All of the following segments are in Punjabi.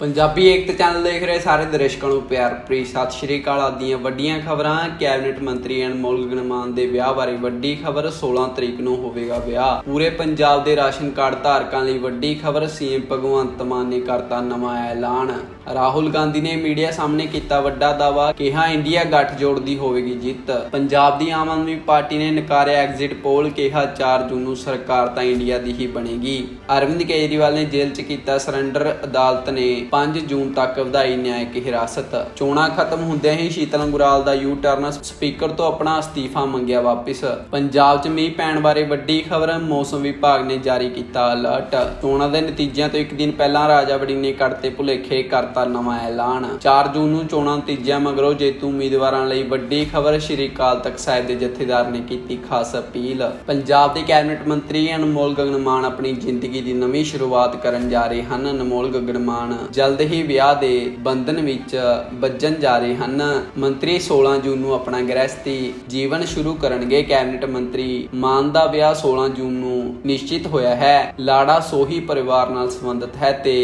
ਪੰਜਾਬੀ ਏਕਤਾ ਚੈਨਲ ਦੇਖ ਰਹੇ ਸਾਰੇ ਦਰਸ਼ਕਾਂ ਨੂੰ ਪਿਆਰ ਭਰੀ ਸਤਿ ਸ਼੍ਰੀ ਅਕਾਲ। ਆਦੀਆਂ ਵੱਡੀਆਂ ਖਬਰਾਂ, ਕੈਬਨਿਟ ਮੰਤਰੀ ਅਨਮੋਲ ਗਗਨਮਾਨ ਦੇ ਵਿਆਹ ਬਾਰੇ ਵੱਡੀ ਖਬਰ 16 ਤਰੀਕ ਨੂੰ ਹੋਵੇਗਾ ਵਿਆਹ। ਪੂਰੇ ਪੰਜਾਬ ਦੇ ਰਾਸ਼ਨ ਕਾਰਡ ਧਾਰਕਾਂ ਲਈ ਵੱਡੀ ਖਬਰ, ਸੀਐਮ ਭਗਵੰਤ ਮਾਨ ਨੇ ਕਰਤਾ ਨਵਾਂ ਐਲਾਨ। ਰਾਹੁਲ ਗਾਂਧੀ ਨੇ ਮੀਡੀਆ ਸਾਹਮਣੇ ਕੀਤਾ ਵੱਡਾ ਦਾਅਵਾ, ਕਿਹਾ ਇੰਡੀਆ ਗੱਠਜੋੜ ਦੀ ਹੋਵੇਗੀ ਜਿੱਤ। ਪੰਜਾਬ ਦੀ ਆਮ ਆਦਮੀ ਪਾਰਟੀ ਨੇ ਨਕਾਰਿਆ ਐਗਜ਼ਿਟ ਪੋਲ, ਕਿਹਾ 4 ਜੂਨ ਨੂੰ ਸਰਕਾਰ ਤਾਂ ਇੰਡੀਆ ਦੀ ਹੀ ਬਣੇਗੀ। ਅਰਵਿੰਦ ਕੇਜਰੀਵਾਲ ਨੇ ਜੇਲ੍ਹ 'ਚ ਕੀਤਾ ਸਰੈਂਡਰ, ਅਦਾਲਤ ਨੇ 5 ਜੂਨ ਤੱਕ ਵਧਾਈ ਨਿਆਇਕ ਹਿਰਾਸਤ। ਚੋਣਾਂ ਖਤਮ ਹੁੰਦਿਆਂ ਹੀ ਸ਼ੀਤਲ ਅੰਗੁਰਾਲ ਦਾ ਯੂ ਟਰਨ ਸਪੀਕਰ ਤੋਂ ਆਪਣਾ ਅਸਤੀਫਾ ਮੰਗਿਆ ਵਾਪਿਸ। ਪੰਜਾਬ 'ਚ ਮੀਂਹ ਪੈਣ ਬਾਰੇ ਵੱਡੀ ਖਬਰ ਮੌਸਮ ਵਿਭਾਗ ਨੇ ਜਾਰੀ ਕੀਤਾ ਅਲਰਟ। ਚੋਣਾਂ ਦੇ ਨਤੀਜਿਆਂ ਤੋਂ ਇੱਕ ਦਿਨ ਪਹਿਲਾਂ ਰਾਜਾ ਵੜਿੰਗ ਨੇ ਕੱਢਤੇ ਭੁਲੇਖੇ ਕਰਤਾ ਨਵਾਂ ਐਲਾਨ। 4 ਜੂਨ ਨੂੰ ਚੋਣਾਂ ਨਤੀਜਿਆਂ ਮਗਰੋਂ ਜੇਤੂ ਉਮੀਦਵਾਰਾਂ ਲਈ ਵੱਡੀ ਖਬਰ ਸ਼੍ਰੀ ਅਕਾਲ ਤਖਤ ਸਾਹਿਬ ਦੇ ਜਥੇਦਾਰ ਨੇ ਕੀਤੀ ਖਾਸ ਅਪੀਲ। ਪੰਜਾਬ ਦੇ ਕੈਬਨਿਟ ਮੰਤਰੀ ਅਨਮੋਲ ਗਗਨਮਾਨ ਆਪਣੀ ਜ਼ਿੰਦਗੀ ਦੀ ਨਵੀਂ ਸ਼ੁਰੂਆਤ ਕਰਨ ਜਾ ਰਹੇ ਹਨ। ਅਨਮੋਲ ਗਗਨਮਾਨ ਜਲਦ ਹੀ ਵਿਆਹ ਦੇ ਬੰਧਨ ਵਿੱਚ ਵੱਜਣ ਜਾ ਰਹੇ ਹਨ। ਮੰਤਰੀ 16 ਜੂਨ ਨੂੰ ਆਪਣਾ ਗ੍ਰਹਿਸਥੀ ਜੀਵਨ ਸ਼ੁਰੂ ਕਰਨਗੇ। ਕੈਬਨਿਟ ਮੰਤਰੀ ਮਾਨ ਦਾ ਵਿਆਹ 16 ਜੂਨ ਨੂੰ ਨਿਸ਼ਚਿਤ ਹੋਇਆ ਹੈ। ਲਾੜਾ ਸੋਹੀ ਪਰਿਵਾਰ ਨਾਲ ਸੰਬੰਧਿਤ ਹੈ ਤੇ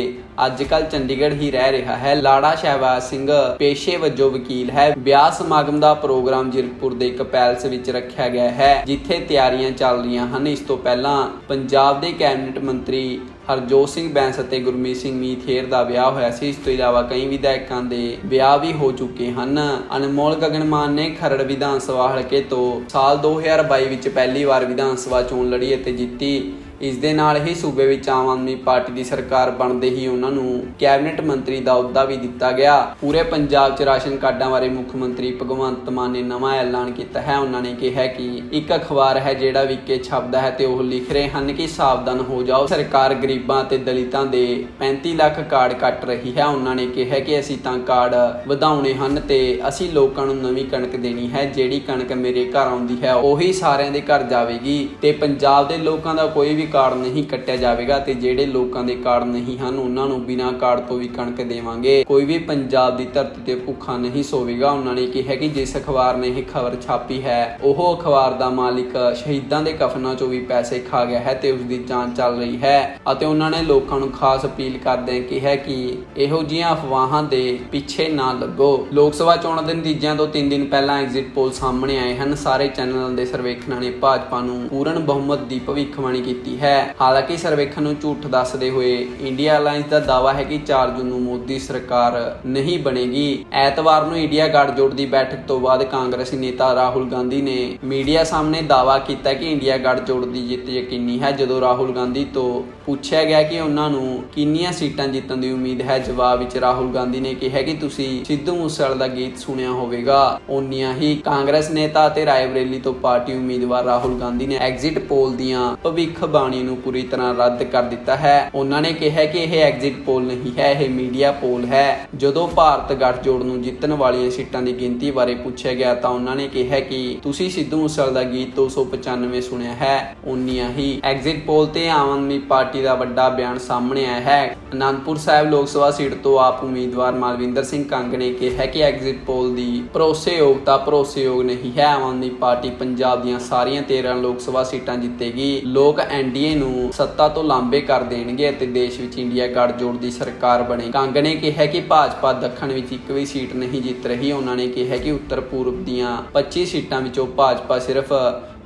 ਅੱਜ ਕੱਲ ਚੰਡੀਗੜ੍ਹ ਹੀ ਰਹਿ ਰਿਹਾ ਹੈ। ਲਾੜਾ ਸ਼ਹਿਬਾਜ਼ ਸਿੰਘ ਪੇਸ਼ੇ ਵਜੋਂ ਵਕੀਲ ਹੈ। ਵਿਆਹ ਸਮਾਗਮ ਦਾ ਪ੍ਰੋਗਰਾਮ ਜਿਰਕਪੁਰ ਦੇ ਇੱਕ ਪੈਲਸ ਵਿੱਚ ਰੱਖਿਆ ਗਿਆ ਹੈ, ਜਿੱਥੇ ਤਿਆਰੀਆਂ ਚੱਲ ਰਹੀਆਂ ਹਨ। ਇਸ ਤੋਂ ਪਹਿਲਾਂ ਪੰਜਾਬ ਦੇ ਕੈਬਨਿਟ ਮੰਤਰੀ ਹਰਜੋਤ ਸਿੰਘ ਬੈਂਸ ਅਤੇ ਗੁਰਮੀਤ ਸਿੰਘ ਮੀਥੇਰ ਦਾ ਵਿਆਹ ਹੋਇਆ ਸੀ। ਇਸ ਤੋਂ ਇਲਾਵਾ ਕਈ ਵਿਧਾਇਕਾਂ ਦੇ ਵਿਆਹ ਵੀ ਹੋ ਚੁੱਕੇ ਹਨ। ਅਨਮੋਲ ਗਗਨਮਾਨ ਨੇ ਖਰੜ ਵਿਧਾਨ ਸਭਾ ਹਲਕੇ ਤੋਂ ਸਾਲ 2022 ਵਿੱਚ ਪਹਿਲੀ ਵਾਰ ਵਿਧਾਨ ਸਭਾ ਚੋਣ ਲੜੀ ਅਤੇ ਜਿੱਤੀ। ਇਸ ਦੇ ਨਾਲ ਹੀ ਸੂਬੇ ਵਿੱਚ ਆਮ ਆਦਮੀ ਪਾਰਟੀ ਦੀ ਸਰਕਾਰ ਬਣਦੇ ਹੀ ਉਹਨਾਂ ਨੂੰ ਕੈਬਨਿਟ ਮੰਤਰੀ ਦਾ ਅਹੁਦਾ ਵੀ ਦਿੱਤਾ ਗਿਆ। ਪੂਰੇ ਪੰਜਾਬ 'ਚ ਰਾਸ਼ਨ ਕਾਰਡਾਂ ਬਾਰੇ ਮੁੱਖ ਮੰਤਰੀ ਭਗਵੰਤ ਮਾਨ ਨੇ ਨਵਾਂ ਐਲਾਨ ਕੀਤਾ ਹੈ। ਉਹਨਾਂ ਨੇ ਕਿਹਾ ਕਿ ਇੱਕ ਅਖਬਾਰ ਹੈ ਜਿਹੜਾ ਵਿਕੇ ਛਪਦਾ ਹੈ ਤੇ ਉਹ ਲਿਖ ਰਹੇ ਹਨ ਕਿ ਸਾਵਧਾਨ ਹੋ ਜਾਓ। ਸਰਕਾਰ ਗਰੀਬਾਂ ਅਤੇ ਦਲਿਤਾਂ ਦੇ 35 ਲੱਖ ਕਾਰਡ ਕੱਟ ਰਹੀ ਹੈ। ਉਹਨਾਂ ਨੇ ਕਿਹਾ ਕਿ ਅਸੀਂ ਤਾਂ ਕਾਰਡ ਵਧਾਉਣੇ ਹਨ ਤੇ ਅਸੀਂ ਲੋਕਾਂ ਨੂੰ ਨਵੀਂ ਕਣਕ ਦੇਣੀ ਹੈ। ਜਿਹੜੀ ਕਣਕ ਮੇਰੇ ਘਰ ਆਉਂਦੀ ਹੈ, ਉਹੀ ਸਾਰਿਆਂ ਦੇ ਘਰ ਜਾਵੇਗੀ ਤੇ ਪੰਜਾਬ ਦੇ ਲੋਕਾਂ ਦਾ ਕੋਈ ਵੀ ਕਾਰਡ ਨਹੀਂ ਕੱਟਿਆ ਜਾਵੇਗਾ ਤੇ ਜਿਹੜੇ ਲੋਕਾਂ ਦੇ ਕਾਰਡ ਨਹੀਂ ਹਨ, ਉਹਨਾਂ ਨੂੰ ਬਿਨਾਂ ਕਾਰਡ ਤੋਂ ਵੀ ਕਣਕ ਦੇਵਾਂਗੇ। ਕੋਈ ਵੀ ਪੰਜਾਬ ਦੀ ਧਰਤੀ ਤੇ ਭੁੱਖਾ ਨਹੀਂ ਸੋਵੇਗਾ, ਉਹਨਾਂ ਨੇ ਕਿਹਾ ਕਿ ਜਿਸ ਅਖਬਾਰ ਨੇ ਇਹ ਖਬਰ ਛਾਪੀ ਹੈ, ਉਹ ਅਖਬਾਰ ਦਾ ਮਾਲਿਕ ਸ਼ਹੀਦਾਂ ਦੇ ਕਫਨਾਂ ਚੋਂ ਵੀ ਪੈਸੇ ਖਾ ਗਿਆ ਹੈ ਤੇ ਉਸ ਦੀ ਜਾਂਚ ਚੱਲ ਰਹੀ ਹੈ ਅਤੇ ਉਹਨਾਂ ਨੇ ਲੋਕਾਂ ਨੂੰ ਖਾਸ ਅਪੀਲ ਕਰਦੇ ਕਿਹਾ ਕਿ ਇਹੋ ਜਿਹੀਆਂ ਅਫਵਾਹਾਂ ਦੇ ਪਿੱਛੇ ਨਾ ਲੱਗੋ। ਲੋਕ ਸਭਾ ਚੋਣਾਂ ਦੇ ਨਤੀਜਿਆਂ ਤੋਂ 3 ਦਿਨ ਪਹਿਲਾਂ ਐਗਜ਼ਿਟ ਪੋਲ ਸਾਹਮਣੇ ਆਏ ਹਨ। ਸਾਰੇ ਚੈਨਲਾਂ ਦੇ ਸਰਵੇਖਣਾਂ ਨੇ ਭਾਜਪਾ ਨੂੰ ਪੂਰਨ ਬਹੁਮਤ ਦੀ ਭਵਿੱਖਬਾਣੀ ਕੀਤੀ ਹੈ। ਹਾਲਾਂਕਿ ਸਰਵੇਖਣ ਨੂੰ ਝੂਠ ਦੱਸਦੇ ਹੋਏ ਇੰਡੀਆ ਅਲਾਈਅੰਸ ਦਾ ਦਾਅਵਾ ਹੈ ਕਿ 4 ਜੂਨ ਨੂੰ ਮੋਦੀ ਸਰਕਾਰ ਨਹੀਂ ਬਣੇਗੀ। ਐਤਵਾਰ ਨੂੰ ਇੰਡੀਆ ਗੱਠਜੋੜ ਦੀ ਬੈਠਕ ਤੋਂ ਬਾਅਦ ਕਾਂਗਰਸੀ ਨੇਤਾ ਰਾਹੁਲ ਗਾਂਧੀ ਨੇ ਮੀਡੀਆ ਸਾਹਮਣੇ ਦਾਅਵਾ ਕੀਤਾ ਕਿ ਇੰਡੀਆ ਗੱਠਜੋੜ ਦੀ ਜਿੱਤ ਯਕੀਨੀ ਹੈ, ਜਦੋਂ ਰਾਹੁਲ ਗਾਂਧੀ ਤੋਂ ਪੁੱਛਿਆ ਗਿਆ ਕਿ ਉਹਨਾਂ ਨੂੰ ਕਿੰਨੀਆਂ ਸੀਟਾਂ ਜਿੱਤਣ ਦੀ ਉਮੀਦ ਹੈ, ਜਵਾਬ ਵਿੱਚ ਰਾਹੁਲ ਗਾਂਧੀ ਨੇ ਕਿਹਾ ਕਿ ਤੁਸੀਂ ਸਿੱਧੂ ਮੂਸੇਵਾਲਾ ਦਾ ਗੀਤ ਸੁਣਿਆ ਹੋਵੇਗਾ। ਉਨੀਆਂ ਹੀ ਕਾਂਗਰਸ ਨੇਤਾ ਅਤੇ ਰਾਏਬਰੇਲੀ ਤੋਂ ਪਾਰਟੀ ਉਮੀਦਵਾਰ ਰਾਹੁਲ ਗਾਂਧੀ ਨੇ ਐਗਜ਼ਿਟ ਪੋਲ ਦੀਆਂ ਭਵਿੱਖਬਾਣੀ ਨੂੰ ਪੂਰੀ ਤਰ੍ਹਾਂ ਰੱਦ ਕਰ ਦਿੱਤਾ ਹੈ। ਉਹਨਾਂ ਨੇ ਕਿਹਾ ਕਿ ਇਹ ਐਗਜ਼ਿਟ ਪੋਲ ਨਹੀਂ ਹੈ, ਇਹ ਮੀਡੀਆ ਪੋਲ ਹੈ। ਜਦੋਂ ਭਾਰਤ ਗੱਠਜੋੜ ਨੂੰ ਜਿੱਤਣ ਵਾਲੀਆਂ ਸੀਟਾਂ ਦੀ ਗਿਣਤੀ ਬਾਰੇ ਪੁੱਛਿਆ ਗਿਆ ਤਾਂ ਉਹਨਾਂ ਨੇ ਕਿਹਾ ਕਿ ਤੁਸੀਂ ਸਿੱਧੂ ਮੂਸੇਵਾਲੇ ਦਾ ਗੀਤ 295 ਸੁਣਿਆ ਹੈ, ਓਨੀਆਂ ਹੀ। ਐਗਜ਼ਿਟ ਪੋਲ ਤੇ ਆਮ ਆਦਮੀ ਪਾਰਟੀ ਦਾ ਵੱਡਾ ਬਿਆਨ ਸਾਹਮਣੇ ਆਇਆ ਹੈ। ਅਨੰਦਪੁਰ ਸਾਹਿਬ ਲੋਕ ਸਭਾ ਸੀਟ ਤੋਂ ਆਪ ਉਮੀਦਵਾਰ ਮਾਲਵਿੰਦਰ ਸਿੰਘ ਕੰਗ ਨੇ ਕਿਹਾ ਕਿ ਐਗਜ਼ਿਟ ਪੋਲ ਦੀ ਭਰੋਸੇਯੋਗਤਾ ਭਰੋਸੇਯੋਗ ਨਹੀਂ ਹੈ। ਆਮ ਆਦਮੀ ਪਾਰਟੀ ਪੰਜਾਬ ਦੀਆਂ ਸਾਰੀਆਂ 13 ਲੋਕ ਸਭਾ ਸੀਟਾਂ ਜਿੱਤੇਗੀ। ਲੋਕ ਐਨਡੀਏ ਨੂੰ ਸੱਤਾ ਤੋਂ ਲਾਂਬੇ ਕਰ ਦੇਣਗੇ ਅਤੇ ਦੇਸ਼ ਵਿੱਚ ਇੰਡੀਆ ਗੱਠਜੋੜ ਦੀ ਸਰਕਾਰ ਬਣੇ। ਕੰਗ ਨੇ ਕਿਹਾ ਕਿ ਭਾਜਪਾ ਦੱਖਣ ਵਿੱਚ ਇੱਕ ਵੀ ਸੀਟ ਨਹੀਂ ਜਿੱਤ ਰਹੀ। ਉਹਨਾਂ ਨੇ ਕਿਹਾ ਕਿ ਉੱਤਰ ਪੂਰਬ ਦੀਆਂ 25 ਸੀਟਾਂ ਵਿੱਚੋਂ ਭਾਜਪਾ ਸਿਰਫ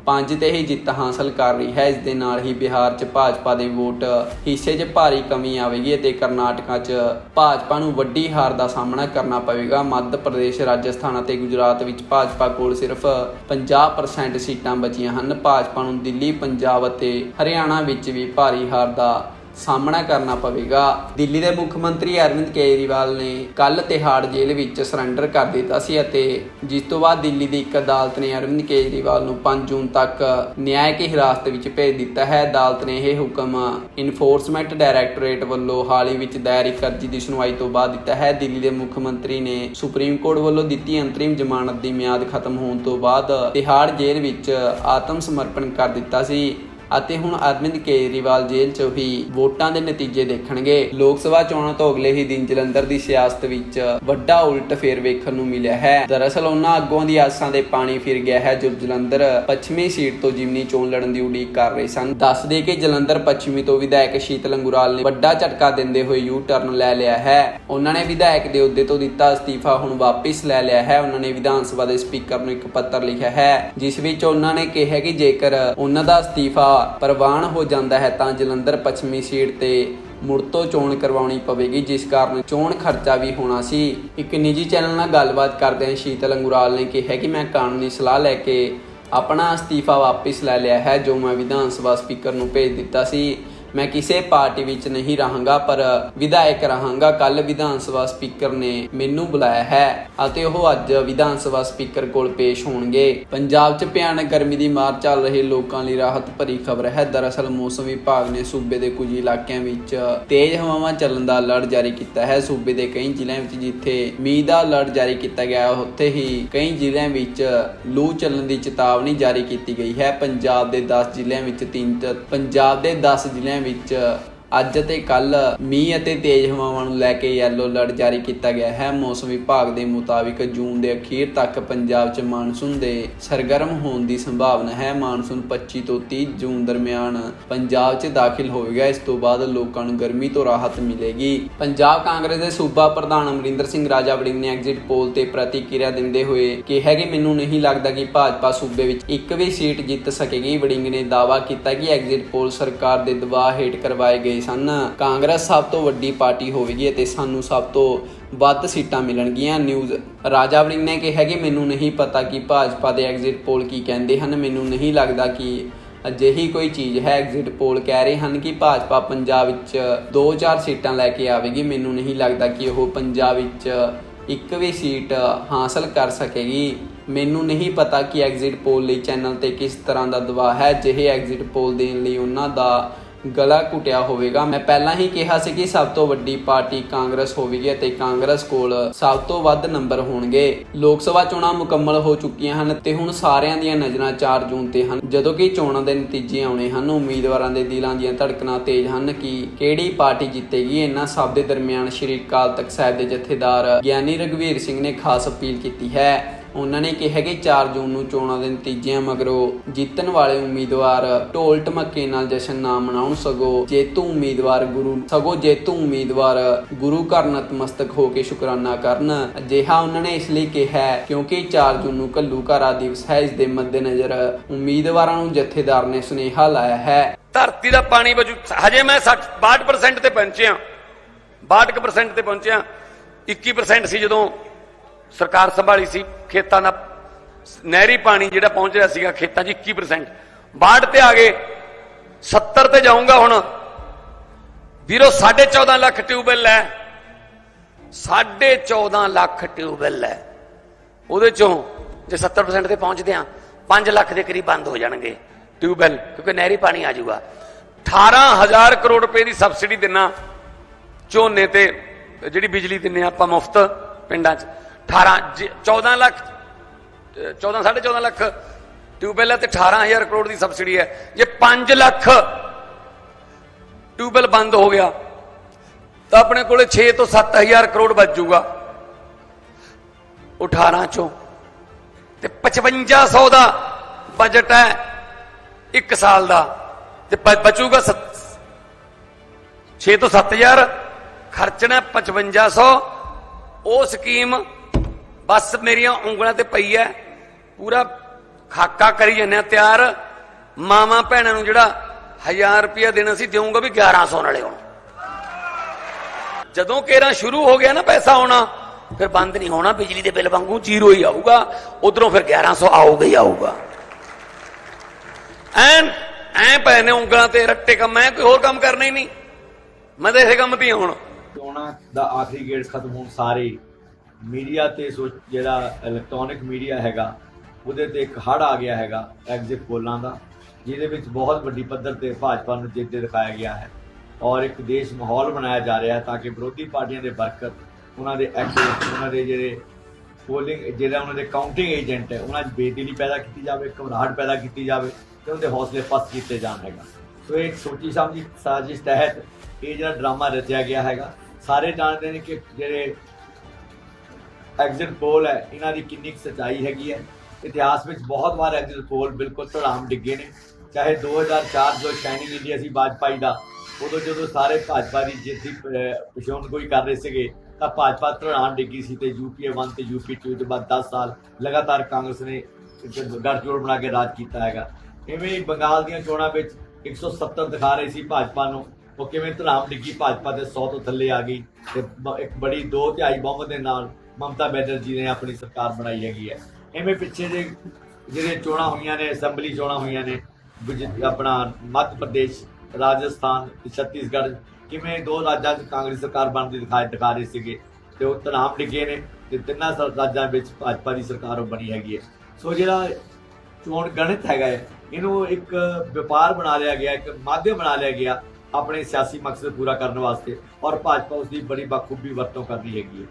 ਪੰਜ ਤੇ ਹੀ ਜਿੱਤ ਹਾਸਲ ਕਰ ਰਹੀ ਹੈ। ਇਸ ਦੇ ਨਾਲ ਹੀ ਬਿਹਾਰ 'ਚ ਭਾਜਪਾ ਦੇ ਵੋਟ ਹਿੱਸੇ 'ਚ ਭਾਰੀ ਕਮੀ ਆਵੇਗੀ ਅਤੇ ਕਰਨਾਟਕਾ 'ਚ ਭਾਜਪਾ ਨੂੰ ਵੱਡੀ ਹਾਰ ਦਾ ਸਾਹਮਣਾ ਕਰਨਾ ਪਵੇਗਾ। ਮੱਧ ਪ੍ਰਦੇਸ਼, ਰਾਜਸਥਾਨ ਅਤੇ ਗੁਜਰਾਤ ਵਿੱਚ ਭਾਜਪਾ ਕੋਲ ਸਿਰਫ 50% ਸੀਟਾਂ ਬਚੀਆਂ ਹਨ। ਭਾਜਪਾ ਨੂੰ ਦਿੱਲੀ, ਪੰਜਾਬ ਅਤੇ ਹਰਿਆਣਾ ਵਿੱਚ ਵੀ ਭਾਰੀ ਹਾਰ ਦਾ ਸਾਹਮਣਾ ਕਰਨਾ ਪਵੇਗਾ। ਦਿੱਲੀ ਦੇ ਮੁੱਖ ਮੰਤਰੀ ਅਰਵਿੰਦ ਕੇਜਰੀਵਾਲ ਨੇ ਕੱਲ ਤਿਹਾੜ ਜੇਲ੍ਹ ਵਿੱਚ ਸਰੈਂਡਰ ਕਰ ਦਿੱਤਾ ਸੀ ਅਤੇ ਜਿਸ ਤੋਂ ਬਾਅਦ ਦਿੱਲੀ ਦੀ ਇੱਕ ਅਦਾਲਤ ਨੇ ਅਰਵਿੰਦ ਕੇਜਰੀਵਾਲ ਨੂੰ 5 ਜੂਨ ਤੱਕ ਨਿਆਇਕ ਹਿਰਾਸਤ ਵਿੱਚ ਭੇਜ ਦਿੱਤਾ ਹੈ। ਅਦਾਲਤ ਨੇ ਇਹ ਹੁਕਮ ਇਨਫੋਰਸਮੈਂਟ ਡਾਇਰੈਕਟੋਰੇਟ ਵੱਲੋਂ ਹਾਲ ਹੀ ਵਿੱਚ ਦਾਇਰ ਇੱਕ ਅਰਜ਼ੀ ਦੀ ਸੁਣਵਾਈ ਤੋਂ ਬਾਅਦ ਦਿੱਤਾ ਹੈ। ਦਿੱਲੀ ਦੇ ਮੁੱਖ ਮੰਤਰੀ ਨੇ ਸੁਪਰੀਮ ਕੋਰਟ ਵੱਲੋਂ ਦਿੱਤੀ ਅੰਤਰਿਮ ਜ਼ਮਾਨਤ ਦੀ ਮਿਆਦ ਖਤਮ ਹੋਣ ਤੋਂ ਬਾਅਦ ਤਿਹਾੜ ਜੇਲ੍ਹ ਵਿੱਚ ਆਤਮ ਸਮਰਪਣ ਕਰ ਦਿੱਤਾ ਸੀ। ਅਤੇ ਹੁਣ ਅਰਵਿੰਦ ਕੇਜਰੀਵਾਲ ਜੇਲ੍ਹ 'ਚ ਹੀ ਵੋਟਾਂ ਦੇ ਨਤੀਜੇ ਦੇਖਣਗੇ। ਲੋਕ ਸਭਾ ਚੋਣਾਂ ਤੋਂ ਅਗਲੇ ਹੀ ਦਿਨ ਜਲੰਧਰ ਦੀ ਸਿਆਸਤ ਵਿੱਚ ਵੱਡਾ ਉਲਟ ਫੇਰ ਵੇਖਣ ਨੂੰ ਮਿਲਿਆ ਹੈ। ਦਰਅਸਲ ਉਹਨਾਂ ਆਗੂਆਂ ਦੀ ਆਸਾਂ ਦੇ ਪਾਣੀ ਫਿਰ ਗਿਆ ਹੈ, ਜੋ ਜਲੰਧਰ ਪੱਛਮੀ ਸੀਟ ਤੋਂ ਜਿਮਨੀ ਚੋਣ ਲੜਨ ਦੀ ਉਡੀਕ ਕਰ ਰਹੇ ਸਨ। ਦੱਸ ਦੇ ਕਿ ਜਲੰਧਰ ਪੱਛਮੀ ਤੋਂ ਵਿਧਾਇਕ ਸ਼ੀਤਲ ਅੰਗੁਰਾਲ ਨੇ ਵੱਡਾ ਝਟਕਾ ਦਿੰਦੇ ਹੋਏ ਯੂ ਟਰਨ ਲੈ ਲਿਆ ਹੈ। ਉਹਨਾਂ ਨੇ ਵਿਧਾਇਕ ਦੇ ਅਹੁਦੇ ਤੋਂ ਦਿੱਤਾ ਅਸਤੀਫਾ, ਹੁਣ ਵਾਪਿਸ ਲੈ ਲਿਆ ਹੈ। ਉਹਨਾਂ ਨੇ ਵਿਧਾਨ ਸਭਾ ਦੇ ਸਪੀਕਰ ਨੂੰ ਇੱਕ ਪੱਤਰ ਲਿਖਿਆ ਹੈ, ਜਿਸ ਵਿੱਚ ਉਹਨਾਂ ਨੇ ਕਿਹਾ ਕਿ ਜੇਕਰ ਉਹਨਾਂ ਦਾ ਅਸਤੀਫਾ ਪ੍ਰਵਾਨ ਹੋ ਜਾਂਦਾ ਹੈ ਤਾਂ ਜਲੰਧਰ ਪੱਛਮੀ ਸੀਟ ਤੇ ਮੁੜ ਤੋਂ ਚੋਣ ਕਰਵਾਉਣੀ ਪਵੇਗੀ, ਜਿਸ ਕਾਰਨ ਚੋਣ ਖਰਚਾ ਵੀ ਹੋਣਾ ਸੀ। ਇੱਕ ਨਿੱਜੀ ਚੈਨਲ ਨਾਲ ਗੱਲਬਾਤ ਕਰਦਿਆਂ ਸ਼ੀਤਲ ਅੰਗੁਰਾਲ ਨੇ ਕਿਹਾ ਕਿ ਮੈਂ ਕਾਨੂੰਨੀ ਸਲਾਹ ਲੈ ਕੇ ਆਪਣਾ ਅਸਤੀਫਾ ਵਾਪਿਸ ਲੈ ਲਿਆ ਹੈ, ਜੋ ਮੈਂ ਵਿਧਾਨ ਸਭਾ ਸਪੀਕਰ ਨੂੰ ਭੇਜ ਦਿੱਤਾ ਸੀ। ਮੈਂ ਕਿਸੇ ਪਾਰਟੀ ਵਿੱਚ ਨਹੀਂ ਰਹਾਂਗਾ, ਪਰ ਵਿਧਾਇਕ ਰਹਾਂਗਾ। ਕੱਲ ਵਿਧਾਨ ਸਭਾ ਸਪੀਕਰ ਨੇ ਮੈਨੂੰ ਬੁਲਾਇਆ ਹੈ ਅਤੇ ਉਹ ਅੱਜ ਵਿਧਾਨ ਸਭਾ ਸਪੀਕਰ ਕੋਲ ਪੇਸ਼ ਹੋਣਗੇ। ਪੰਜਾਬ 'ਚ ਭਿਆਨਕ ਗਰਮੀ ਦੀ ਮਾਰ ਚੱਲ ਰਹੇ ਲੋਕਾਂ ਲਈ ਰਾਹਤ ਭਰੀ ਖਬਰ ਹੈ। ਦਰਅਸਲ ਮੌਸਮ ਵਿਭਾਗ ਨੇ ਸੂਬੇ ਦੇ ਕੁਝ ਇਲਾਕਿਆਂ ਵਿੱਚ ਤੇਜ਼ ਹਵਾਵਾਂ ਚੱਲਣ ਦਾ ਅਲਰਟ ਜਾਰੀ ਕੀਤਾ ਹੈ। ਸੂਬੇ ਦੇ ਕਈ ਜ਼ਿਲ੍ਹਿਆਂ ਵਿੱਚ ਜਿੱਥੇ ਮੀਂਹ ਦਾ ਅਲਰਟ ਜਾਰੀ ਕੀਤਾ ਗਿਆ ਉੱਥੇ ਹੀ ਕਈ ਜ਼ਿਲ੍ਹਿਆਂ ਵਿੱਚ ਲੂ ਚੱਲਣ ਦੀ ਚੇਤਾਵਨੀ ਜਾਰੀ ਕੀਤੀ ਗਈ ਹੈ। ਪੰਜਾਬ ਦੇ 10 ਜ਼ਿਲ੍ਹਿਆਂ ਵਿੱਚ ਤਿੰਨ, ਪੰਜਾਬ ਦੇ 10 ਜ਼ਿਲ੍ਹਿਆਂ ਵਿੱਚ ਅੱਜ ਅਤੇ ਕੱਲ ਮੀਂਹ ਅਤੇ ਤੇਜ਼ ਹਵਾਵਾਂ ਨੂੰ ਲੈ ਕੇ ਯੈਲੋ ਅਲਰਟ ਜਾਰੀ ਕੀਤਾ ਗਿਆ ਹੈ। ਮੌਸਮ ਵਿਭਾਗ ਦੇ ਮੁਤਾਬਿਕ ਜੂਨ ਦੇ ਅਖੀਰ ਤੱਕ ਪੰਜਾਬ 'ਚ ਮਾਨਸੂਨ ਦੇ ਸਰਗਰਮ ਹੋਣ ਦੀ ਸੰਭਾਵਨਾ ਹੈ। ਮਾਨਸੂਨ 25 ਤੋਂ 30 ਜੂਨ ਦਰਮਿਆਨ ਪੰਜਾਬ 'ਚ ਦਾਖਲ ਹੋਵੇਗਾ। ਇਸ ਤੋਂ ਬਾਅਦ ਲੋਕਾਂ ਨੂੰ ਗਰਮੀ ਤੋਂ ਰਾਹਤ ਮਿਲੇਗੀ। ਪੰਜਾਬ ਕਾਂਗਰਸ ਦੇ ਸੂਬਾ ਪ੍ਰਧਾਨ ਅਮਰਿੰਦਰ ਸਿੰਘ ਰਾਜਾ ਵੜਿੰਗ ਨੇ ਐਗਜ਼ਿਟ ਪੋਲ ਤੇ ਪ੍ਰਤੀਕਿਰਿਆ ਦਿੰਦੇ ਹੋਏ ਕਿਹਾ ਕਿ ਮੈਨੂੰ ਨਹੀਂ ਲੱਗਦਾ ਕਿ ਭਾਜਪਾ ਸੂਬੇ ਵਿੱਚ ਇੱਕ ਵੀ ਸੀਟ ਜਿੱਤ ਸਕੇਗੀ। ਵੜਿੰਗ ਨੇ ਦਾਅਵਾ ਕੀਤਾ ਕਿ ਐਗਜ਼ਿਟ ਪੋਲ ਸਰਕਾਰ ਦੇ ਦਬਾਅ ਹੇਠ ਕਰਵਾਏ ਗਏ ਸਨ। ਕਾਂਗਰਸ ਸਭ ਤੋਂ ਵੱਡੀ ਪਾਰਟੀ ਹੋਵੇਗੀ ਅਤੇ ਸਾਨੂੰ ਸਭ ਤੋਂ ਵੱਧ ਸੀਟਾਂ ਮਿਲਣਗੀਆਂ। ਨਿਊਜ਼, ਰਾਜਾ ਵਰਿੰਗ ਨੇ ਕਿਹਾ ਕਿ ਮੈਨੂੰ ਨਹੀਂ ਪਤਾ ਕਿ ਭਾਜਪਾ ਦੇ ਐਗਜ਼ਿਟ ਪੋਲ ਕੀ ਕਹਿੰਦੇ ਹਨ। ਮੈਨੂੰ ਨਹੀਂ ਲੱਗਦਾ ਕਿ ਅਜਿਹੀ ਕੋਈ ਚੀਜ਼ ਹੈ। ਐਗਜ਼ਿਟ ਪੋਲ ਕਹਿ ਰਹੇ ਹਨ ਕਿ ਭਾਜਪਾ ਪੰਜਾਬ ਵਿੱਚ 2-4 ਸੀਟਾਂ ਲੈ ਕੇ ਆਵੇਗੀ। ਮੈਨੂੰ ਨਹੀਂ ਲੱਗਦਾ ਕਿ ਉਹ ਪੰਜਾਬ ਵਿੱਚ ਇੱਕ ਵੀ ਸੀਟ ਹਾਸਲ ਕਰ ਸਕੇਗੀ। ਮੈਨੂੰ ਨਹੀਂ ਪਤਾ ਕਿ ਐਗਜ਼ਿਟ ਪੋਲ ਲਈ ਚੈਨਲ ਤੇ ਕਿਸ ਤਰ੍ਹਾਂ ਦਾ ਦਬਾਅ ਹੈ। ਜਿਹੇ ਐਗਜ਼ਿਟ ਪੋਲ ਦੇਣ ਲਈ ਉਹਨਾਂ ਦਾ ਗਲਾ ਘੁੱਟਿਆ ਹੋਵੇਗਾ। ਮੈਂ ਪਹਿਲਾਂ ਹੀ ਕਿਹਾ ਸੀ ਕਿ ਸਭ ਤੋਂ ਵੱਡੀ ਪਾਰਟੀ ਕਾਂਗਰਸ ਹੋਵੇਗੀ ਅਤੇ ਕਾਂਗਰਸ ਕੋਲ ਸਭ ਤੋਂ ਵੱਧ ਨੰਬਰ ਹੋਣਗੇ। ਲੋਕ ਸਭਾ ਚੋਣਾਂ ਮੁਕੰਮਲ ਹੋ ਚੁੱਕੀਆਂ ਹਨ ਤੇ ਹੁਣ ਸਾਰਿਆਂ ਦੀਆਂ ਨਜ਼ਰਾਂ 4 ਜੂਨ ਤੇ ਹਨ। ਜਦੋਂ ਕਿ ਚੋਣਾਂ ਦੇ ਨਤੀਜੇ ਆਉਣੇ ਹਨ, ਉਮੀਦਵਾਰਾਂ ਦੇ ਦਿਲਾਂ ਦੀਆਂ ਧੜਕਣਾਂ ਤੇਜ਼ ਹਨ ਕਿ ਕਿਹੜੀ ਪਾਰਟੀ ਜਿੱਤੇਗੀ। ਇਹਨਾਂ ਸਭ ਦੇ ਦਰਮਿਆਨ ਸ਼੍ਰੀ ਅਕਾਲ ਤਖਤ ਸਾਹਿਬ ਦੇ ਜਥੇਦਾਰ ਗਿਆਨੀ ਰਗਵੀਰ ਸਿੰਘ ਨੇ ਖਾਸ ਅਪੀਲ ਕੀਤੀ ਹੈ। ਉਹਨਾਂ ਨੇ ਕਿਹਾ ਕਿ 4 ਜੂਨ ਨੂੰ ਚੋਣਾਂ ਦੇ ਨਤੀਜਿਆਂ ਮਗਰੋਂ ਜਿੱਤਣ ਵਾਲੇ ਉਮੀਦਵਾਰ ਢੋਲ ਢਮੱਕੇ ਨਾਲ ਜਸ਼ਨ ਨਾ ਮਨਾਉਣ ਸਗੋਂ ਜੇਤੂ ਉਮੀਦਵਾਰ ਗੁਰੂ, ਸਗੋਂ ਜੇਤੂ ਉਮੀਦਵਾਰ ਗੁਰੂ ਘਰ ਨਤਮਸਤਕ ਹੋ ਕੇ ਸ਼ੁਕਰਾਨਾ ਕਰਨ। ਅਜਿਹਾ ਉਹਨਾਂ ਨੇ ਇਸ ਲਈ ਕਿਹਾ ਕਿਉਂਕਿ 4 ਜੂਨ ਨੂੰ ਕੱਲੂ ਘਰਾ ਦਿਵਸ ਹੈ, ਇਸ ਦੇ ਮੱਦੇਨਜ਼ਰ ਉਮੀਦਵਾਰਾਂ ਨੂੰ ਜਥੇਦਾਰ ਨੇ ਸੁਨੇਹਾ ਲਾਇਆ ਹੈ। ਧਰਤੀ ਦਾ ਪਾਣੀ ਵਜੂ, ਹਜੇ ਮੈਂ 60 62% ਤੇ ਪਹੁੰਚਿਆ। 62% ਤੇ ਪਹੁੰਚਿਆ। 21% ਸੀ ਜਦੋਂ ਸਰਕਾਰ ਸੰਭਾਲੀ ਸੀ, ਖੇਤਾਂ ਦਾ ਨਹਿਰੀ ਪਾਣੀ ਜਿਹੜਾ ਪਹੁੰਚ ਰਿਹਾ ਸੀਗਾ ਖੇਤਾਂ 'ਚ 21% 62 ਤੇ ਆ ਗਏ 70 ਤੇ ਜਾਊਂਗਾ ਹੁਣ। ਵੀਰੋ 14.5 ਲੱਖ ਟਿਊਬਵੈਲ ਹੈ। 14.5 ਲੱਖ ਟਿਊਬਵੈਲ ਹੈ। ਉਹਦੇ ਚੋਂ ਜੇ 70% ਤੇ ਪਹੁੰਚਦੇ ਆ 5 ਲੱਖ ਦੇ ਕਰੀਬ ਬੰਦ ਹੋ ਜਾਣਗੇ ਟਿਊਬਵੈਲ, ਕਿਉਂਕਿ ਨਹਿਰੀ ਪਾਣੀ ਆ ਜਾਊਗਾ। 18000 ਕਰੋੜ ਰੁਪਏ ਦੀ ਸਬਸਿਡੀ ਦਿੰਨਾ, ਝੋਨੇ ਤੇ, ਜਿਹੜੀ ਬਿਜਲੀ ਦਿੰਨੇ ਆ ਆਪਾਂ ਮੁਫਤ ਪਿੰਡਾਂ 'ਚ। 18 ਜੇ 14 ਲੱਖ 14 14.5 ਲੱਖ, ਟਿਊਬਵੈਲ ਹੈ ਤੇ 18000 ਕਰੋੜ ਦੀ ਸਬਸਿਡੀ ਹੈ। ਜੇ 5 ਲੱਖ ਟਿਊਬਵੈਲ ਬੰਦ ਹੋ ਗਿਆ, ਤਾਂ ਆਪਣੇ ਕੋਲੇ 6 ਤੋਂ 7000 ਕਰੋੜ ਬਚ ਜਾਊਗਾ। ਉਹ 18 ਚੋਂ ਤੇ 5500 ਦਾ ਬਜਟ ਹੈ ਇੱਕ ਸਾਲ ਦਾ। ਤੇ ਬ- ਬਚੂਗਾ 6 ਤੋਂ 7000 ਖਰਚਣਾ 5500 ਉਹ ਸਕੀਮ ਬਸ ਮੇਰੀਆਂ ਉਂਗਲਾਂ ਤੇ ਪਈ ਹੈ ਪੂਰਾ ਖਾਕਾ ਕਰੀ ਜੰਨੇ ਤਿਆਰ। ਮਾਵਾਂ ਭੈਣਾਂ ਨੂੰ ਜਿਹੜਾ 1000 ਰੁਪਇਆ ਦੇਣਾ ਸੀ ਦੇਵਾਂਗਾ ਵੀ 1100 ਨਾਲੇ ਹੁਣ। ਜਦੋਂ ਕੇਰਾ ਸ਼ੁਰੂ ਹੋ ਗਿਆ ਨਾ ਪੈਸਾ ਆਉਣਾ, ਫਿਰ ਬੰਦ ਨਹੀਂ ਹੋਣਾ, ਬਿਜਲੀ ਦੇ ਬਿੱਲ ਵਾਂਗੂ ਜ਼ੀਰੋ ਹੀ ਆਊਗਾ। ਉਧਰੋਂ ਫਿਰ 1100 ਆਊਗਾ ਹੀ ਆਊਗਾ। ਐਨ, ਐ ਪਏ ਨੇ ਉਂਗਲਾਂ ਤੇ ਰੱਟੇ ਕੰਮ ਮੈਂ ਕੋਈ ਹੋਰ ਕੰਮ ਕਰਨਾ ਹੀ ਨਹੀਂ। ਮੈਂ ਤਾਂ ਇਸੇ ਕੰਮ ਤੇ ਹੀ ਹੁਣ ਚੋਣਾਂ ਦਾ ਆਖਰੀ ਗੇੜ ਖਤਮ ਹੋਣ ਸਾਰੇ ਮੀਡੀਆ ਤੇ ਸੋ ਜਿਹੜਾ ਇਲੈਕਟ੍ਰੋਨਿਕ ਮੀਡੀਆ ਹੈਗਾ, ਉਹਦੇ ਤੇ ਇੱਕ ਹੜ ਆ ਗਿਆ ਹੈਗਾ ਐਗਜ਼ਿਟ ਪੋਲਾਂ ਦਾ, ਜਿਹਦੇ ਵਿੱਚ ਬਹੁਤ ਵੱਡੀ ਪੱਧਰ ਤੇ ਭਾਜਪਾ ਨੂੰ ਜਿੱਤ ਦਿਖਾਇਆ ਗਿਆ ਹੈ ਔਰ ਇੱਕ ਦੇਸ਼ ਮਾਹੌਲ ਬਣਾਇਆ ਜਾ ਰਿਹਾ ਹੈ ਤਾਂ ਕਿ ਵਿਰੋਧੀ ਪਾਰਟੀਆਂ ਦੇ ਵਰਕਰ, ਉਹਨਾਂ ਦੇ ਐਕਟਿਵਿਸਟ ਉਹਨਾਂ ਦੇ ਜਿਹੜੇ ਪੋਲਿੰਗ ਜਿਹੜਾ ਉਹਨਾਂ ਦੇ ਕਾਊਂਟਿੰਗ ਏਜੰਟ ਹੈ, ਉਹਨਾਂ 'ਚ ਬੇਦਿਲੀ ਪੈਦਾ ਕੀਤੀ ਜਾਵੇ, ਘਬਰਾਹਟ ਪੈਦਾ ਕੀਤੀ ਜਾਵੇ ਤੇ ਉਹਦੇ ਹੌਸਲੇ ਪਸਤ ਕੀਤੇ ਜਾਣ ਹੈਗਾ। ਸੋ ਇਹ ਸੋਚੀ ਸਮਝੀ ਸਾਜ਼ਿਸ਼ ਤਹਿਤ ਇਹ ਜਿਹੜਾ ਡਰਾਮਾ ਰਚਿਆ ਗਿਆ ਹੈਗਾ, ਸਾਰੇ ਜਾਣਦੇ ਨੇ ਕਿ ਜਿਹੜੇ ਐਗਜ਼ਿਟ ਪੋਲ ਹੈ, ਇਹਨਾਂ ਦੀ ਕਿੰਨੀ ਕੁ ਸੱਚਾਈ ਹੈਗੀ ਹੈ। ਇਤਿਹਾਸ ਵਿੱਚ ਬਹੁਤ ਵਾਰ ਐਗਜ਼ਿਟ ਪੋਲ ਬਿਲਕੁਲ ਧੜਾਮ ਡਿੱਗੇ ਨੇ। ਚਾਹੇ 2004 ਜੋ ਸ਼ਾਈਨਿੰਗ ਇੰਡੀਆ ਸੀ ਬਾਜਪਾਈ ਦਾ, ਉਦੋਂ ਜਦੋਂ ਸਾਰੇ ਭਾਜਪਾ ਦੀ ਜਿੱਤ ਦੀ ਪਛਾਣ ਕੋਈ ਕਰ ਰਹੇ ਸੀਗੇ, ਤਾਂ ਭਾਜਪਾ ਧੜਾਮ ਡਿੱਗੀ ਸੀ ਤੇ ਯੂਪੀਏ 1 ਤੇ ਯੂਪੀ 2 ਤੋਂ ਬਾਅਦ 10 ਸਾਲ ਲਗਾਤਾਰ ਕਾਂਗਰਸ ਨੇ ਗੱਠਜੋੜ ਬਣਾ ਕੇ ਰਾਜ ਕੀਤਾ ਹੈਗਾ। ਇਵੇਂ ਹੀ ਬੰਗਾਲ ਦੀਆਂ ਚੋਣਾਂ ਵਿੱਚ 170 ਦਿਖਾ ਰਹੀ ਸੀ ਭਾਜਪਾ ਨੂੰ। ਉਹ ਕਿਵੇਂ ਧੜਾਮ ਡਿੱਗੀ, ਭਾਜਪਾ ਦੇ 100 ਤੋਂ ਥੱਲੇ ਆ ਗਈ ਤੇ ਇੱਕ ਬੜੀ ਦੋ ਤਿਹਾਈ ਬਹੁਮਤ ਦੇ ਨਾਲ ਮਮਤਾ ਬੈਨਰਜੀ ਨੇ ਆਪਣੀ ਸਰਕਾਰ ਬਣਾਈ ਹੈਗੀ ਹੈ। ਐਵੇਂ ਪਿੱਛੇ ਜੇ ਜਿਹੜੇ ਚੋਣਾਂ ਹੋਈਆਂ ਨੇ, ਅਸੈਂਬਲੀ ਚੋਣਾਂ ਹੋਈਆਂ ਨੇ ਆਪਣਾ ਮੱਧ ਪ੍ਰਦੇਸ਼, ਰਾਜਸਥਾਨ ਤੇ ਛੱਤੀਸਗੜ੍ਹ, ਕਿਵੇਂ ਦੋ ਰਾਜਾਂ 'ਚ ਕਾਂਗਰਸ ਸਰਕਾਰ ਬਣਦੀ ਦਿਖਾਈ ਦਿਖਾ ਰਹੇ ਸੀਗੇ ਤੇ ਉਹ ਤਨਾਮ ਡਿੱਗੇ ਨੇ ਤੇ ਤਿੰਨਾਂ ਸ- ਰਾਜਾਂ ਵਿੱਚ ਭਾਜਪਾ ਦੀ ਸਰਕਾਰ ਉਹ ਬਣੀ ਹੈਗੀ ਹੈ। ਸੋ ਜਿਹੜਾ ਚੋਣ ਗਣਿਤ ਹੈਗਾ ਹੈ, ਇਹਨੂੰ ਇੱਕ ਵਪਾਰ ਬਣਾ ਲਿਆ ਗਿਆ, ਇੱਕ ਮਾਧਿਅਮ ਬਣਾ ਲਿਆ ਗਿਆ ਆਪਣੇ ਸਿਆਸੀ ਮਕਸਦ ਪੂਰਾ ਕਰਨ ਵਾਸਤੇ ਔਰ ਭਾਜਪਾ ਉਸ ਦੀ ਬੜੀ ਬਾਖੂਬੀ ਵਰਤੋਂ ਕਰਦੀ ਹੈਗੀ ਹੈ।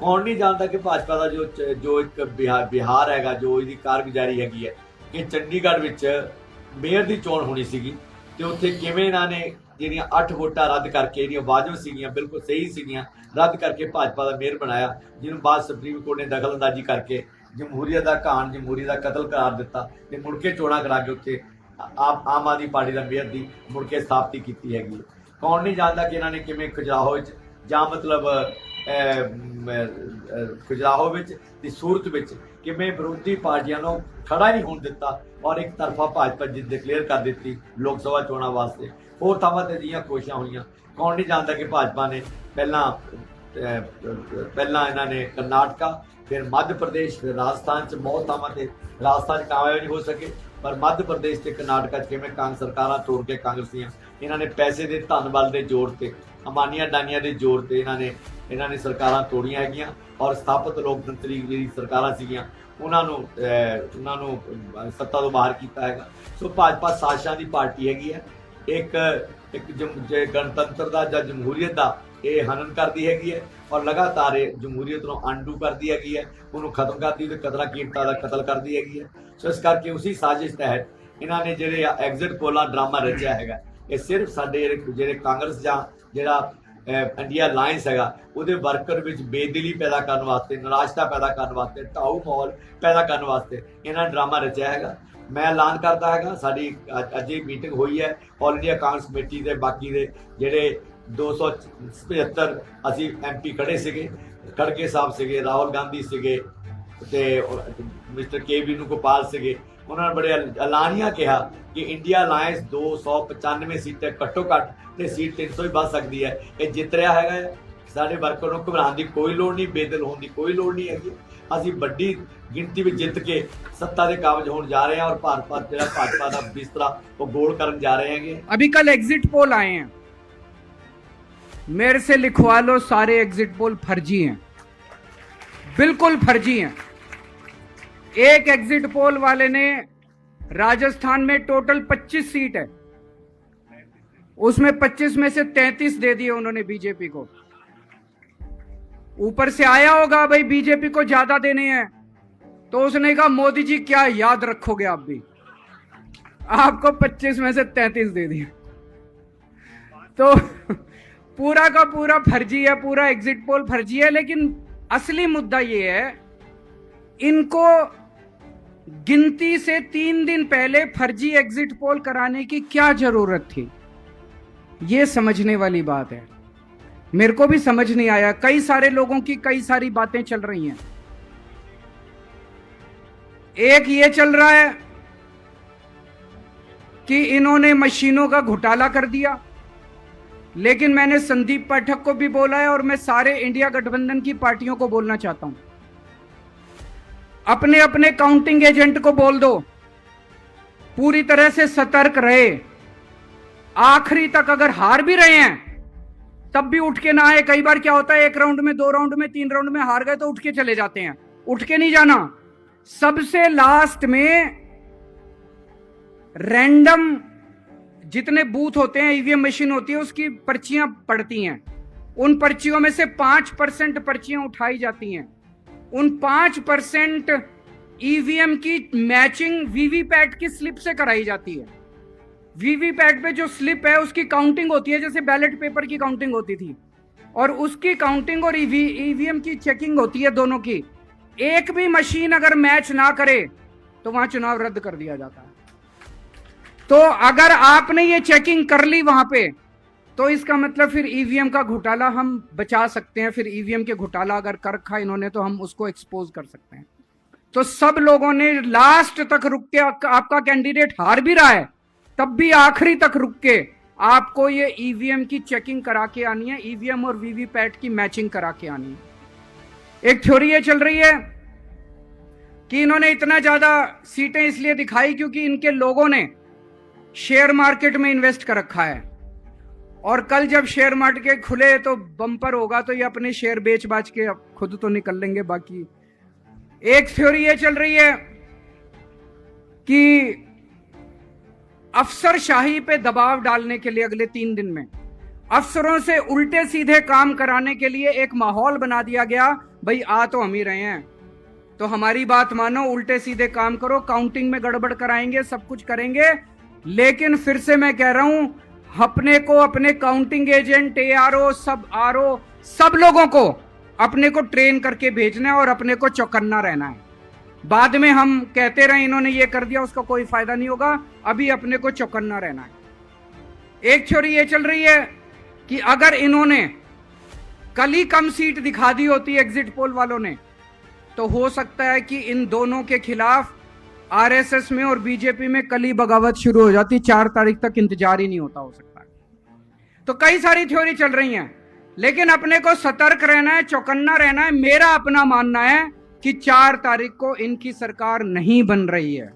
ਕੌਣ ਨਹੀਂ ਜਾਣਦਾ ਕਿ ਭਾਜਪਾ ਦਾ ਜੋ ਜੋ ਇੱਕ ਬਿਹਾਰ ਬਿਹਾਰ ਹੈਗਾ, ਜੋ ਇਹਦੀ ਕਾਰਗੁਜ਼ਾਰੀ ਹੈਗੀ ਹੈ, ਕਿ ਚੰਡੀਗੜ੍ਹ ਵਿੱਚ ਮੇਅਰ ਦੀ ਚੋਣ ਹੋਣੀ ਸੀਗੀ ਤੇ ਉੱਥੇ ਕਿਵੇਂ ਇਹਨਾਂ ਨੇ ਜਿਹੜੀਆਂ 8 ਵੋਟਾਂ ਰੱਦ ਕਰਕੇ ਜਿਹੜੀਆਂ ਵਾਜਬ ਸੀਗੀਆਂ, ਬਿਲਕੁਲ ਸਹੀ ਸੀਗੀਆਂ, ਰੱਦ ਕਰਕੇ ਭਾਜਪਾ ਦਾ ਮੇਅਰ ਬਣਾਇਆ, ਜਿਹਨੂੰ ਬਾਅਦ ਸੁਪਰੀਮ ਕੋਰਟ ਨੇ ਦਖਲਅੰਦਾਜ਼ੀ ਕਰਕੇ ਜਮਹੂਰੀਅਤ ਦਾ ਘਾਣ ਜਮਹੂਰੀਅਤ ਦਾ ਕਤਲ ਕਰਾਰ ਦਿੱਤਾ ਤੇ ਮੁੜ ਕੇ ਚੋਣਾਂ ਕਰਾ ਕੇ ਉੱਥੇ ਆਮ ਆਮ ਆਦਮੀ ਪਾਰਟੀ ਦਾ ਮੇਅਰ ਦੀ ਮੁੜ ਕੇ ਸਥਾਪਤੀ ਕੀਤੀ ਹੈਗੀ ਹੈ। ਕੌਣ ਨਹੀਂ ਜਾਣਦਾ ਕਿ ਇਹਨਾਂ ਨੇ ਕਿਵੇਂ ਖਜਾਹੋ ਵਿੱਚ ਜਾਂ ਮਤਲਬ ਅਹ, ਵਿੱਚ ਤੇ ਸੂਰਤ ਵਿੱਚ ਕਿਵੇਂ ਵਿਰੋਧੀ ਪਾਰਟੀਆਂ ਨੂੰ ਖੜਾ ਨਹੀਂ ਹੋਣ ਦਿੱਤਾ ਔਰ ਇੱਕ ਤਰਫਾ ਭਾਜਪਾ ਜਿੱਤ ਡਿਕਲੇਅਰ ਕਰ ਦਿੱਤੀ ਲੋਕ ਸਭਾ ਚੋਣਾਂ ਵਾਸਤੇ। ਹੋਰ ਥਾਵਾਂ ਤੇ ਜੀਆਂ ਕੋਸ਼ਿਸ਼ਾਂ ਹੋਈਆਂ। ਕੌਣ ਨਹੀਂ ਜਾਣਦਾ ਕਿ ਭਾਜਪਾ ਨੇ ਪਹਿਲਾਂ ਪਹਿਲਾਂ ਇਹਨਾਂ ਨੇ ਕਰਨਾਟਕਾ ਫਿਰ ਮੱਧ ਪ੍ਰਦੇਸ਼ ਫਿਰ ਰਾਜਸਥਾਨ ਚ ਬਹੁਤ ਥਾਵਾਂ ਤੇ। ਰਾਜਸਥਾਨ ਚ ਕਾਮਯਾਬ ਨਹੀਂ ਹੋ ਸਕੇ ਪਰ ਮੱਧ ਪ੍ਰਦੇਸ਼ ਤੇ ਕਰਨਾਟਕਾ ਚ ਕਿਵੇਂ ਕਾਂਗਰਸ ਸਰਕਾਰਾਂ ਤੋੜ ਕੇ ਕਾਂਗਰਸੀਆਂ ਇਹਨਾਂ ਨੇ ਪੈਸੇ ਦੇ ਧਨ ਬਲ ਦੇ ਜ਼ੋਰ ਤੇ ਅੰਬਾਨੀਆਂ ਡਾਨੀਆਂ ਦੇ ਜ਼ੋਰ ਤੇ ਇਹਨਾਂ ਨੇ ਇਹਨਾਂ ਨੇ ਸਰਕਾਰਾਂ ਤੋੜੀਆਂ ਹੈਗੀਆਂ ਔਰ ਸਥਾਪਿਤ ਲੋਕਤੰਤਰੀ ਜਿਹੜੀ ਸਰਕਾਰਾਂ ਸੀਗੀਆਂ, ਉਹਨਾਂ ਨੂੰ ਉਹਨਾਂ ਨੂੰ ਸੱਤਾ ਤੋਂ ਬਾਹਰ ਕੀਤਾ ਹੈਗਾ। ਸੋ ਭਾਜਪਾ ਸਾਜ਼ਿਸ਼ਾਂ ਦੀ ਪਾਰਟੀ ਹੈਗੀ ਹੈ। ਇੱਕ ਇੱਕ ਜਮ- ਗਣਤੰਤਰ ਦਾ ਜਾਂ ਜਮਹੂਰੀਅਤ ਦਾ ਇਹ ਹਨਨ ਕਰਦੀ ਹੈਗੀ ਹੈ ਔਰ ਲਗਾਤਾਰ ਇਹ ਜਮਹੂਰੀਅਤ ਨੂੰ ਅੰਡੂ ਕਰਦੀ ਹੈਗੀ ਹੈ, ਉਹਨੂੰ ਖਤਮ ਕਰਦੀ ਤੇ ਕਤਲਾ ਕੀਮਤਾਂ ਦਾ ਕਤਲ ਕਰਦੀ ਹੈਗੀ ਹੈ। ਸੋ ਇਸ ਕਰਕੇ ਉਸੇ ਸਾਜ਼ਿਸ਼ ਤਹਿਤ ਇਹਨਾਂ ਨੇ ਜਿਹੜੇ ਐਗਜ਼ਿਟ ਪੋਲਾਂ ਡਰਾਮਾ ਰਚਿਆ ਹੈਗਾ। ਇਹ ਸਿਰਫ ਸਾਡੇ ਜਿਹੜੇ ਕਾਂਗਰਸ ਜਾਂ ਜਿਹੜਾ ਇੰਡੀਆ ਅਲਾਈਅੰਸ ਹੈਗਾ, ਉਹਦੇ ਵਰਕਰ ਵਿੱਚ ਬੇਦਿਲੀ ਪੈਦਾ ਕਰਨ ਵਾਸਤੇ, ਨਿਰਾਸ਼ਤਾ ਪੈਦਾ ਕਰਨ ਵਾਸਤੇ, ਢਾਊ ਮਾਹੌਲ ਪੈਦਾ ਕਰਨ ਵਾਸਤੇ ਇਹਨਾਂ ਨੇ ਡਰਾਮਾ ਰਚਿਆ ਹੈਗਾ। ਮੈਂ ਐਲਾਨ ਕਰਦਾ ਹੈਗਾ, ਸਾਡੀ ਅੱਜ- ਅੱਜ ਇਹ ਮੀਟਿੰਗ ਹੋਈ ਹੈ ਆਲ ਇੰਡੀਆ ਕਾਂਗਰਸ ਕਮੇਟੀ ਦੇ ਬਾਕੀ ਦੇ ਜਿਹੜੇ 275 ਅਸੀਂ ਐਮਪੀ ਖੜੇ ਸੀਗੇ ਖੜਕੇ ਸਾਹਿਬ ਸੀਗੇ, ਰਾਹੁਲ ਗਾਂਧੀ ਸੀਗੇ ਤੇ ਮਿਸਟਰ ਕੇ ਵੀ ਨੂੰ ਗੋਪਾਲ ਸੀਗੇ। ਉਹਨਾਂ ਨੇ ਬੜੇ ਐਲ- ਐਲਾਨੀਆਂ ਕਿਹਾ ਕਿ ਇੰਡੀਆ ਅਲਾਈਅੰਸ 295 ਸੀਟਾਂ ਘੱਟੋ ਘੱਟ ਤੇ ਸੀਟ 300 ਹੀ ਵੱਧ ਸਕਦੀ ਹੈ ਇਹ ਜਿੱਤ ਰਿਹਾ ਹੈਗਾ ਹੈ। ਸਾਡੇ ਵਰਕਰ ਨੂੰ ਘਬਰਾਉਣ ਦੀ ਕੋਈ ਲੋੜ ਨਹੀਂ ਬੇਦਿਲ ਹੋਣ ਦੀ ਕੋਈ ਲੋੜ ਨਹੀਂ ਹੈਗੀ ਅਸੀਂ ਵੱਡੀ ਗਿਣਤੀ ਵਿੱਚ ਜਿੱਤ ਕੇ ਸੱਤਾ ਦੇ ਕਾਬਜ ਹੋਣ ਜਾ ਰਹੇ ਹਾਂ ਔਰ ਭਾਰਤ ਭਾਰਤ ਜਿਹੜਾ ਭਾਜਪਾ ਦਾ ਬਿਸਤਰਾ ਉਹ ਗੋਲ ਕਰਨ ਜਾ ਰਹੇ ਹੈਗੇ अभी कल एग्जिट पोल आए हैं मेरे से लिखवा लो सारे एग्जिट पोल फर्जी हैं बिल्कुल फर्जी हैं एक एग्जिट पोल वाले ने राजस्थान में टोटल 25 सीट है। उसमें 25 में से 33 दे दिए उन्होंने बीजेपी को। ऊपर से आया होगा, भाई बीजेपी को ज़्यादा देने हैं। तो उसने कहा, मोदी जी, क्या याद रखोगे आप भी? आपको 25 में से 33 दे दिए। तो पूरा का पूरा फर्जी है, पूरा एग्जिट पोल फर्जी है, लेकिन असली मुद्दा यह है, इनको गिनती से तीन दिन पहले फर्जी एग्जिट पोल कराने की क्या ज़रूरत थी? ये समझने वाली बात है। मेरे को भी समझ नहीं आया। कई सारे लोगों की कई सारी बातें चल रही हैं। एक ये चल रहा है कि इन्होंने मशीनों का घोटाला कर दिया। लेकिन मैंने संदीप पाठक को भी बोला है और मैं सारे इंडिया गठबंधन की पार्टियों को बोलना चाहता हूँ। अपने अपने काउंटिंग एजेंट को बोल दो। पूरी तरह से सतर्क रहे। आखिरी तक अगर हार भी रहे हैं, तब भी उठ के ना आए। कई बार क्या होता है, एक राउंड में, दो राउंड में, तीन राउंड में हार गए तो उठ के चले जाते हैं। उठ के नहीं जाना। सबसे लास्ट में रैंडम जितने बूथ होते हैं ईवीएम मशीन होती है, उसकी पर्चियाँ पड़ती हैं। उन पर्चियों में से पाँच परसेंट पर्चियाँ उठाई जाती हैं। उन पाँच परसेंट ईवीएम की मैचिंग वीवीपैट की स्लिप से कराई जाती है। वीवीपैट पे जो स्लिप है, उसकी काउंटिंग होती है, जैसे बैलेट पेपर की काउंटिंग होती थी। और उसकी काउंटिंग और ईवीएम की चेकिंग होती है दोनों की। एक भी मशीन अगर मैच ना करे तो वहाँ चुनाव रद्द कर दिया जाता है। तो अगर आपने ये चेकिंग कर ली वहाँ पे तो इसका मतलब फिर ईवीएम का घोटाला हम बचा सकते हैं। फिर ईवीएम के घोटाला अगर कर रखा इन्होंने तो हम उसको एक्सपोज कर सकते हैं। तो सब लोगों ने लास्ट तक रुक के आपका कैंडिडेट हार भी रहा है, तब भी आखिरी तक रुक के आपको ये ईवीएम की चेकिंग करा के आनी है। ईवीएम और वीवीपैट की मैचिंग करा के आनी है। एक थ्योरी ये चल रही है कि इन्होंने इतना ज़्यादा सीटें इसलिए दिखाई क्योंकि इनके लोगों ने शेयर मार्केट में इन्वेस्ट कर रखा है। और कल जब शेयर मार्केट खुले तो बम्पर होगा तो ये अपने शेयर बेच बाच के खुद तो निकल लेंगे बाकी। एक थ्योरी ये चल रही है कि अफसर शाही पे दबाव डालने के लिए अगले तीन दिन में, अफसरों से उल्टे सीधे काम कराने के लिए एक माहौल बना दिया गया, भाई, आ तो हम ही रहे हैं। तो हमारी बात मानो, उल्टे सीधे काम करो, काउंटिंग में गड़बड़ कराएँगे, सब कुछ करेंगे। लेकिन फिर से मैं कह रहा हूँ अपने को, अपने काउंटिंग एजेंट एआरओ सब आरओ सब लोगों को अपने को ट्रेन करके भेजना है और अपने को चौकन्ना रहना है। बाद में हम कहते रहे, इन्होंने ये कर दिया, उसका कोई फ़ायदा नहीं होगा, अभी अपने को चौकन्ना रहना है। एक छोरी ये चल रही है कि अगर इन्होंने कल ही कम सीट दिखा दी होती एग्जिट पोल वालों ने तो हो सकता है कि इन दोनों के खिलाफ आरएसएस में और बीजेपी में कली बगावत शुरू हो जाती, चार तारीख तक इंतज़ार ही नहीं होता, हो सकता तो कई सारी थ्योरी चल रही हैं, लेकिन अपने को सतर्क रहना है, चौकन्ना रहना है। मेरा अपना मानना है कि चार तारीख को इनकी सरकार नहीं बन रही है।